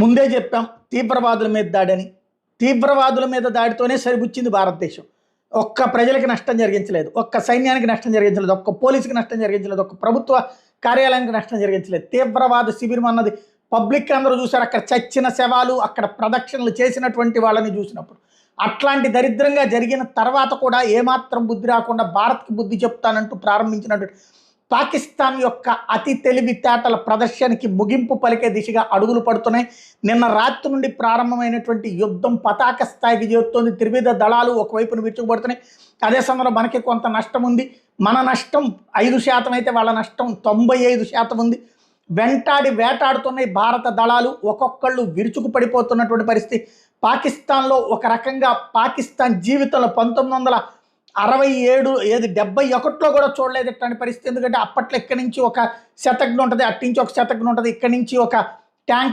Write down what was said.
ముందే చెప్పాం తీవ్రవాదుల మీద దాడని. తీవ్రవాదుల మీద దాడితోనే సరిపుచ్చింది భారతదేశం. ఒక్క ప్రజలకి నష్టం జరిగించలేదు ఒక్క సైన్యానికి నష్టం జరిగించలేదు ఒక్క పోలీసుకి నష్టం జరిగించలేదు ఒక్క ప్రభుత్వ కార్యాలయానికి నష్టం జరిగించలేదు. తీవ్రవాద శిబిరం అన్నది పబ్లిక్ అందరూ చూశారు అక్కడ చచ్చిన శవాలు అక్కడ ప్రదక్షిణలు చేసినటువంటి వాళ్ళని చూసినప్పుడు. అట్లాంటి దరిద్రంగా జరిగిన తర్వాత కూడా ఏమాత్రం బుద్ధి రాకుండా భారత్కి బుద్ధి చెప్తానంటూ ప్రారంభించినటువంటి పాకిస్తాన్ యొక్క అతి తెలివితేటల ప్రదర్శనకి ముగింపు పలికే దిశగా అడుగులు పడుతున్నాయి. నిన్న రాత్రి నుండి ప్రారంభమైనటువంటి యుద్ధం పతాక స్థాయికి చేరుతోంది. త్రివిధ దళాలు ఒకవైపున విరుచుకుపడుతున్నాయి. అదే సమయంలో మనకి కొంత నష్టం ఉంది. మన నష్టం ఐదు శాతం అయితే వాళ్ళ నష్టం తొంభై ఐదు శాతం ఉంది. వెంటాడి వేటాడుతున్నాయి భారత దళాలు. ఒక్కొక్కళ్ళు విరుచుకు పడిపోతున్నటువంటి పరిస్థితి. పాకిస్తాన్లో ఒక రకంగా పాకిస్తాన్ జీవితంలో పంతొమ్మిది వందల అరవై ఏడు ఏది డెబ్బై ఒకటిలో కూడా చూడలేదు ఇట్లాంటి పరిస్థితి. ఎందుకంటే అప్పట్లో ఇక్కడి నుంచి ఒక శతజ్ఞ ఉంటుంది అట్టించి ఒక శతజ్ఞ ఉంటుంది ఇక్కడి నుంచి ఒక ట్యాంక్